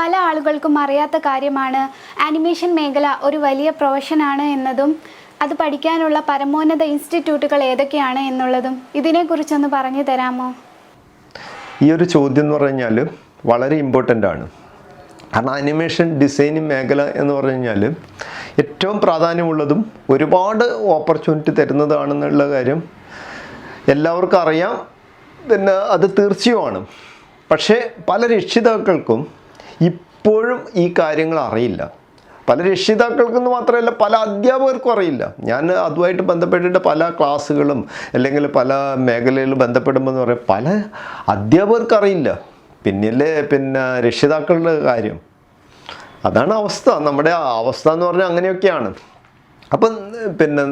പല ആളുകൾക്കും അറിയാത്ത കാര്യമാണ്. ആനിമേഷൻ മേഖല ഒരു വലിയ പ്രൊഫഷനാണ് എന്നതും അത് പഠിക്കാനുള്ള പരമോന്നത ഇൻസ്റ്റിറ്റ്യൂട്ടുകൾ ഏതൊക്കെയാണ് എന്നുള്ളതും ഇതിനെക്കുറിച്ചൊന്ന് പറഞ്ഞു തരാമോ? ഈ ഒരു ചോദ്യം എന്ന് പറഞ്ഞാൽ വളരെ ഇമ്പോർട്ടന്റ് ആണ്. കാരണം ആനിമേഷൻ ഡിസൈനിങ് മേഖല എന്ന് പറഞ്ഞു കഴിഞ്ഞാൽ ഏറ്റവും പ്രാധാന്യമുള്ളതും ഒരുപാട് ഓപ്പർച്യൂണിറ്റി തരുന്നതാണെന്നുള്ള കാര്യം എല്ലാവർക്കും അറിയാം. പിന്നെ അത് തീർച്ചയുമാണ്. പക്ഷേ പല രക്ഷിതാക്കൾക്കും ഇപ്പോഴും ഈ കാര്യങ്ങൾ അറിയില്ല. പല രക്ഷിതാക്കൾക്കെന്ന് മാത്രമല്ല പല അധ്യാപകർക്കും അറിയില്ല. ഞാൻ അതുമായിട്ട് ബന്ധപ്പെട്ടിട്ട് പല ക്ലാസ്സുകളും അല്ലെങ്കിൽ പല മേഖലയിൽ ബന്ധപ്പെടുമ്പോൾ എന്ന് പറയാം പല അധ്യാപകർക്ക് അറിയില്ല. പിന്നിലെ പിന്നെ രക്ഷിതാക്കളുടെ കാര്യം. അതാണ് അവസ്ഥ. നമ്മുടെ അവസ്ഥ എന്ന് പറഞ്ഞാൽ അങ്ങനെയൊക്കെയാണ്. അപ്പം പിന്നെ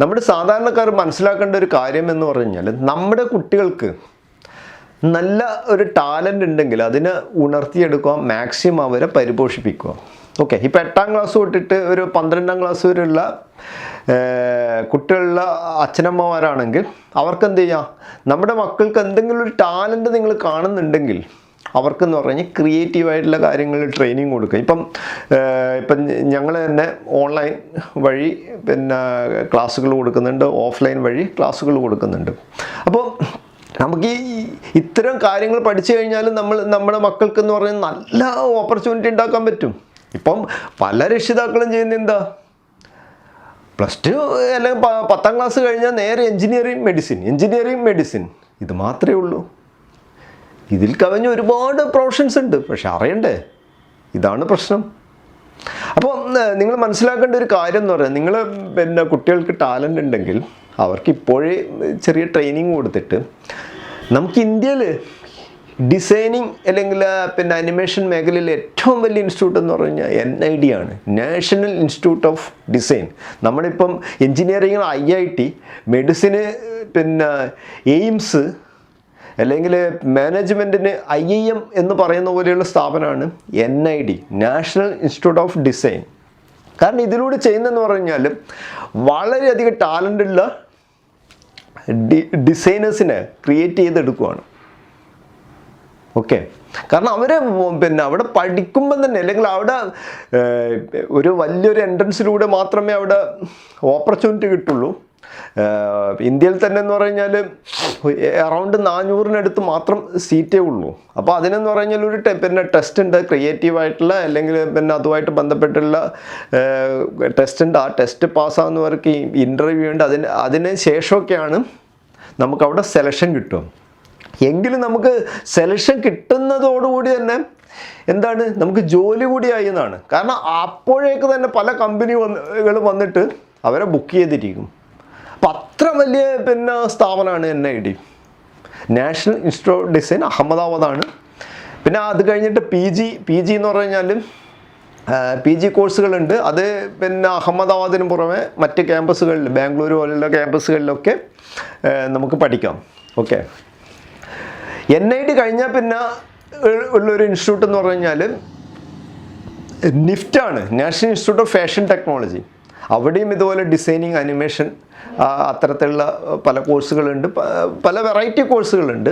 നമ്മുടെ സാധാരണക്കാർ മനസ്സിലാക്കേണ്ട ഒരു കാര്യം എന്ന് പറഞ്ഞു കഴിഞ്ഞാൽ നമ്മുടെ കുട്ടികൾക്ക് നല്ല ഒരു ടാലന്റ് ഉണ്ടെങ്കിൽ അതിനെ ഉണർത്തിയെടുക്കുക മാക്സിമം അവരെ പരിപോഷിപ്പിക്കുക. ഓക്കെ ഇപ്പം എട്ടാം ക്ലാസ് തൊട്ടിട്ട് ഒരു പന്ത്രണ്ടാം ക്ലാസ് വരെയുള്ള കുട്ടികളുള്ള അച്ഛനമ്മമാരാണെങ്കിൽ അവർക്ക് എന്ത് ചെയ്യാം? നമ്മുടെ മക്കൾക്ക് എന്തെങ്കിലും ഒരു ടാലന്റ് നിങ്ങൾ കാണുന്നുണ്ടെങ്കിൽ അവർക്കെന്ന് പറഞ്ഞാൽ ക്രിയേറ്റീവായിട്ടുള്ള കാര്യങ്ങളിൽ ട്രെയിനിങ് കൊടുക്കുക. ഇപ്പം ഇപ്പം ഞങ്ങൾ തന്നെ ഓൺലൈൻ വഴി പിന്നെ ക്ലാസ്സുകൾ കൊടുക്കുന്നുണ്ട് ഓഫ്ലൈൻ വഴി ക്ലാസ്സുകൾ കൊടുക്കുന്നുണ്ട്. അപ്പോൾ നമുക്ക് ഈ ഇത്തരം കാര്യങ്ങൾ പഠിച്ചു കഴിഞ്ഞാൽ നമ്മൾ നമ്മുടെ മക്കൾക്ക് എന്ന് പറഞ്ഞാൽ നല്ല ഓപ്പർച്യൂണിറ്റി ഉണ്ടാക്കാൻ പറ്റും. ഇപ്പം പല രക്ഷിതാക്കളും ചെയ്യുന്ന എന്താ? പ്ലസ് ടു അല്ലെങ്കിൽ പത്താം ക്ലാസ് കഴിഞ്ഞാൽ നേരെ എഞ്ചിനീയറിംഗ് മെഡിസിൻ എഞ്ചിനീയറിംഗ് മെഡിസിൻ. ഇത് മാത്രമേ ഉള്ളൂ. ഇതിൽ കവിഞ്ഞ ഒരുപാട് പ്രൊഫഷൻസ് ഉണ്ട്. പക്ഷെ അറിയണ്ടേ? ഇതാണ് പ്രശ്നം. അപ്പോൾ നിങ്ങൾ മനസ്സിലാക്കേണ്ട ഒരു കാര്യം എന്ന് പറയുന്നത് നിങ്ങൾ പിന്നെ കുട്ടികൾക്ക് ടാലന്റ് ഉണ്ടെങ്കിൽ അവർക്ക് ഇപ്പോഴേ ചെറിയ ട്രെയിനിങ് കൊടുത്തിട്ട് നമുക്ക് ഇന്ത്യയിൽ ഡിസൈനിങ് അല്ലെങ്കിൽ പിന്നെ അനിമേഷൻ മേഖലയിൽ ഏറ്റവും വലിയ ഇൻസ്റ്റിറ്റ്യൂട്ട് എന്ന് പറഞ്ഞു കഴിഞ്ഞാൽ എൻ ഐ ഡി ആണ്. നാഷണൽ ഇൻസ്റ്റിറ്റ്യൂട്ട് ഓഫ് ഡിസൈൻ നമ്മളിപ്പം എൻജിനീയറിംഗ് ഐ ഐ ടി മെഡിസിന് പിന്നെ എയിംസ് അല്ലെങ്കിൽ മാനേജ്മെന്റിന് ഐ ഐ എം എന്ന് പറയുന്ന പോലെയുള്ള സ്ഥാപനമാണ് N I D national institute of design കാരണം ഇതിലൂടെ ചെയ്യുന്നതെന്ന് പറഞ്ഞു കഴിഞ്ഞാൽ വളരെയധികം ടാലന്റുള്ള ഡി ഡിസൈനേഴ്സിനെ ക്രിയേറ്റ് ചെയ്തെടുക്കുവാണ്. ഓക്കെ കാരണം അവർ പിന്നെ അവിടെ പഠിക്കുമ്പം തന്നെ അല്ലെങ്കിൽ അവിടെ ഒരു വലിയൊരു എൻട്രൻസിലൂടെ മാത്രമേ അവിടെ ഓപ്പർച്യൂണിറ്റി കിട്ടുള്ളൂ. ഇന്ത്യയിൽ തന്നെ എന്ന് പറഞ്ഞാൽ അറൗണ്ട് നാനൂറിനടുത്ത് മാത്രം സീറ്റേ ഉള്ളൂ. അപ്പോൾ അതിനെന്ന് പറഞ്ഞാൽ ഒരു പിന്നെ ടെസ്റ്റ് ഉണ്ട് ക്രിയേറ്റീവ് ആയിട്ടുള്ള അല്ലെങ്കിൽ പിന്നെ അതുമായിട്ട് ബന്ധപ്പെട്ടുള്ള ടെസ്റ്റ് ഉണ്ട്. ആ ടെസ്റ്റ് പാസ്സാകുന്നവർക്ക് ഇന്റർവ്യൂ ഉണ്ട്. അതിന് അതിന് ശേഷമൊക്കെയാണ് നമുക്കവിടെ സെലക്ഷൻ കിട്ടും എങ്കിലും നമുക്ക് സെലക്ഷൻ കിട്ടുന്നതോടുകൂടി തന്നെ എന്താണ്? നമുക്ക് ജോലി കൂടിയായി എന്നാണ്. കാരണം അപ്പോഴേക്ക് തന്നെ പല കമ്പനി വന്നിട്ട് അവരെ ബുക്ക് ചെയ്തിരിക്കും. അത്ര വലിയ പിന്നെ സ്ഥാപനമാണ് N I D. National institute of design അഹമ്മദാബാദാണ്. പിന്നെ അത് കഴിഞ്ഞിട്ട് പി ജി പി ജി എന്ന് പറഞ്ഞു കഴിഞ്ഞാൽ പി ജി കോഴ്സുകളുണ്ട്. അത് പിന്നെ അഹമ്മദാബാദിന് പുറമെ മറ്റ് ക്യാമ്പസുകളിൽ ബാംഗ്ലൂർ പോലുള്ള ക്യാമ്പസുകളിലൊക്കെ നമുക്ക് പഠിക്കാം. ഓക്കെ. എൻ ഐ ടി കഴിഞ്ഞാൽ പിന്നെ ഉള്ളൊരു ഇൻസ്റ്റിറ്റ്യൂട്ട് എന്ന് പറഞ്ഞു കഴിഞ്ഞാൽ നിഫ്റ്റാണ്. National institute of fashion technology അവിടെയും ഇതുപോലെ ഡിസൈനിങ് അനിമേഷൻ അത്തരത്തിലുള്ള പല കോഴ്സുകളുണ്ട്. പല വെറൈറ്റി കോഴ്സുകളുണ്ട്.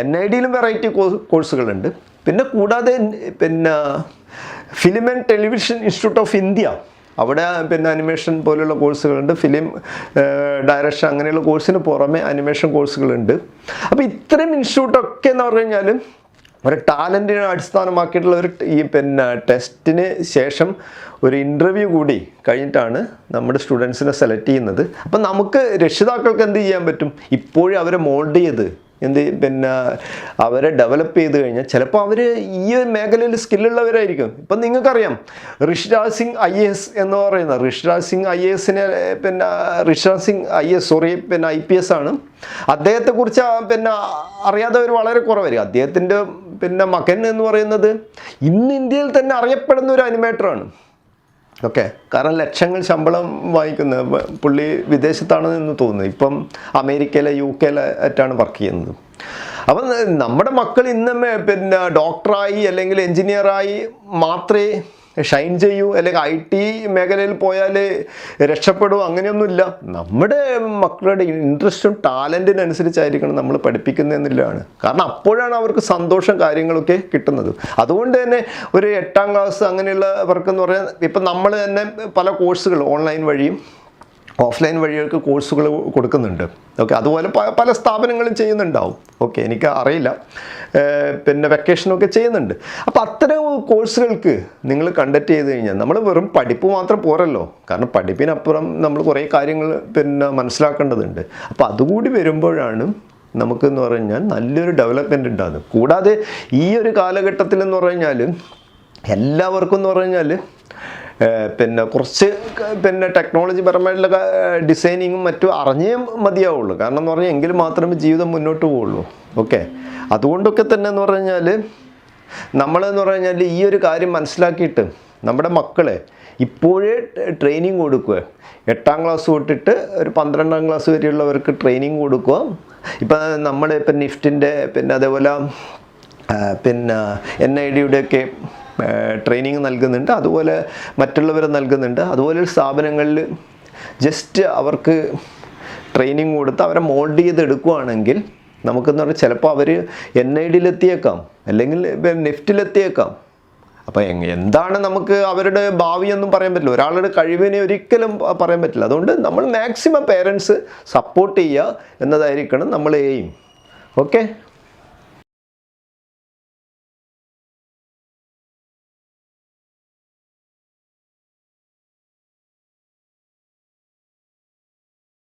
എൻ ഐ ഡിയിലും വെറൈറ്റി കോഴ്സുകളുണ്ട്. പിന്നെ കൂടാതെ പിന്നെ film and television institute of India. അവിടെ പിന്നെ അനിമേഷൻ പോലുള്ള കോഴ്സുകളുണ്ട്. ഫിലിം ഡയറക്ഷൻ അങ്ങനെയുള്ള കോഴ്സിന് പുറമെ അനിമേഷൻ കോഴ്സുകളുണ്ട്. അപ്പോൾ ഇത്തരം ഇൻസ്റ്റിറ്റ്യൂട്ടൊക്കെ എന്ന് പറഞ്ഞു കഴിഞ്ഞാൽ ഒരു ടാലന്റിനെ അടിസ്ഥാനമാക്കിയിട്ടുള്ള ഒരു ഈ പിന്നെ ടെസ്റ്റിന് ശേഷം ഒരു ഇന്റർവ്യൂ കൂടി കഴിഞ്ഞിട്ടാണ് നമ്മുടെ സ്റ്റുഡൻസിനെ സെലക്ട് ചെയ്യുന്നത്. അപ്പം നമുക്ക് രക്ഷിതാക്കൾക്ക് എന്ത് ചെയ്യാൻ പറ്റും? ഇപ്പോഴും അവരെ മോൾഡ് ചെയ്ത് എന്ത് പിന്നെ അവരെ ഡെവലപ്പ് ചെയ്ത് കഴിഞ്ഞാൽ ചിലപ്പോൾ അവർ ഈ മേഖലയിൽ സ്കില്ലുള്ളവരായിരിക്കും ഇപ്പം നിങ്ങൾക്കറിയാം ഋഷിരാജ് സിംഗ് ഐ എസ് എന്ന് പറയുന്ന ഋഷിരാജ് സിംഗ് ഐ എസിനെ പിന്നെ Rishiraj Singh I S sorry പിന്നെ ഐ പി എസ് ആണ്. അദ്ദേഹത്തെക്കുറിച്ച് പിന്നെ അറിയാത്തവർ വളരെ കുറവായിരിക്കും. അദ്ദേഹത്തിന്റെ പിന്നെ മകൻ എന്ന് പറയുന്നത് ഇന്ന് ഇന്ത്യയിൽ തന്നെ അറിയപ്പെടുന്ന ഒരു അനിമേറ്ററാണ്. ഓക്കെ? കാരണം ലക്ഷങ്ങൾ ശമ്പളം വാങ്ങിക്കുന്ന പുള്ളി വിദേശത്താണെന്ന് തോന്നുന്നു. ഇപ്പം അമേരിക്കയിലെ യു കെയിലെ ആയിട്ടാണ് വർക്ക് ചെയ്യുന്നത്. അപ്പം നമ്മുടെ മക്കൾ ഇന്ന് പിന്നെ ഡോക്ടറായി അല്ലെങ്കിൽ എൻജിനീയറായി മാത്രമേ ഷൈൻ ചെയ്യൂ അല്ലെങ്കിൽ ഐ ടി മേഖലയിൽ പോയാൽ രക്ഷപ്പെടൂ അങ്ങനെയൊന്നുമില്ല. നമ്മുടെ മക്കളുടെ ഇൻട്രസ്റ്റും ടാലന്റിനനുസരിച്ചായിരിക്കണം നമ്മൾ പഠിപ്പിക്കുന്നതെന്നുള്ളതാണ് കാരണം അപ്പോഴാണ് അവർക്ക് സന്തോഷം കാര്യങ്ങളൊക്കെ കിട്ടുന്നത്. അതുകൊണ്ട് തന്നെ ഒരു എട്ടാം ക്ലാസ് അങ്ങനെയുള്ളവർക്കെന്ന് പറയാൻ ഇപ്പം നമ്മൾ തന്നെ പല കോഴ്സുകൾ ഓൺലൈൻ വഴിയും ഓഫ്ലൈൻ വഴിയൊക്കെ കോഴ്സുകൾ കൊടുക്കുന്നുണ്ട്. ഓക്കെ അതുപോലെ പല സ്ഥാപനങ്ങളും ചെയ്യുന്നുണ്ടാവും. ഓക്കെ എനിക്ക് അറിയില്ല. പിന്നെ വെക്കേഷനൊക്കെ ചെയ്യുന്നുണ്ട്. അപ്പോൾ അത്തരം കോഴ്സുകൾക്ക് നിങ്ങൾ കണ്ടക്ട് ചെയ്ത് കഴിഞ്ഞാൽ നമ്മൾ വെറും പഠിപ്പ് മാത്രം പോരല്ലോ. കാരണം പഠിപ്പിനപ്പുറം നമ്മൾ കുറേ കാര്യങ്ങൾ പിന്നെ മനസ്സിലാക്കേണ്ടതുണ്ട്. അപ്പോൾ അതുകൂടി വരുമ്പോഴാണ് നമുക്കെന്ന് പറഞ്ഞാൽ നല്ലൊരു ഡെവലപ്മെന്റ് ഉണ്ടാകുന്നത്. കൂടാതെ ഈ ഒരു കാലഘട്ടത്തിൽ എന്ന് പറഞ്ഞാൽ എല്ലാവർക്കും എന്ന് പറഞ്ഞാൽ പിന്നെ കുറച്ച് പിന്നെ ടെക്നോളജി പരമായിട്ടുള്ള ഡിസൈനിങ്ങും മറ്റും അറിഞ്ഞേ മതിയാവുള്ളൂ. കാരണം എന്ന് പറഞ്ഞാൽ എങ്കിൽ മാത്രമേ ജീവിതം മുന്നോട്ട് പോവുള്ളൂ. ഓക്കെ? അതുകൊണ്ടൊക്കെ തന്നെ എന്ന് പറഞ്ഞാൽ നമ്മളെന്ന് പറഞ്ഞാൽ ഈ ഒരു കാര്യം മനസ്സിലാക്കിയിട്ട് നമ്മുടെ മക്കളെ ഇപ്പോഴേ ട്രെയിനിങ് കൊടുക്കുക. എട്ടാം ക്ലാസ് തൊട്ടിട്ട് ഒരു പന്ത്രണ്ടാം ക്ലാസ് വരെയുള്ളവർക്ക് ട്രെയിനിങ് കൊടുക്കുക. ഇപ്പം നമ്മൾ ഇപ്പം നിഫ്റ്റിന്റെ പിന്നെ അതേപോലെ പിന്നെ എൻ ഐ ഡിയുടെയൊക്കെ ട്രെയിനിങ് നൽകുന്നുണ്ട്. അതുപോലെ മറ്റുള്ളവർ നൽകുന്നുണ്ട്. അതുപോലെ സ്ഥാപനങ്ങളിൽ ജസ്റ്റ് അവർക്ക് ട്രെയിനിങ് കൊടുത്ത് അവരെ മോൾഡ് ചെയ്തെടുക്കുകയാണെങ്കിൽ നമുക്കെന്ന് പറഞ്ഞാൽ ചിലപ്പോൾ അവർ എൻ ഐ ഡിയിലെത്തിയേക്കാം അല്ലെങ്കിൽ നെഫ്റ്റിലെത്തിയേക്കാം. അപ്പോൾ എന്താണ് നമുക്ക് അവരുടെ ഭാവിയൊന്നും പറയാൻ പറ്റില്ല. ഒരാളുടെ കഴിവിനെ ഒരിക്കലും പറയാൻ പറ്റില്ല. അതുകൊണ്ട് നമ്മൾ മാക്സിമം പേരൻസ് സപ്പോർട്ട് ചെയ്യുക എന്നതായിരിക്കണം നമ്മൾ എയിം ഓക്കെ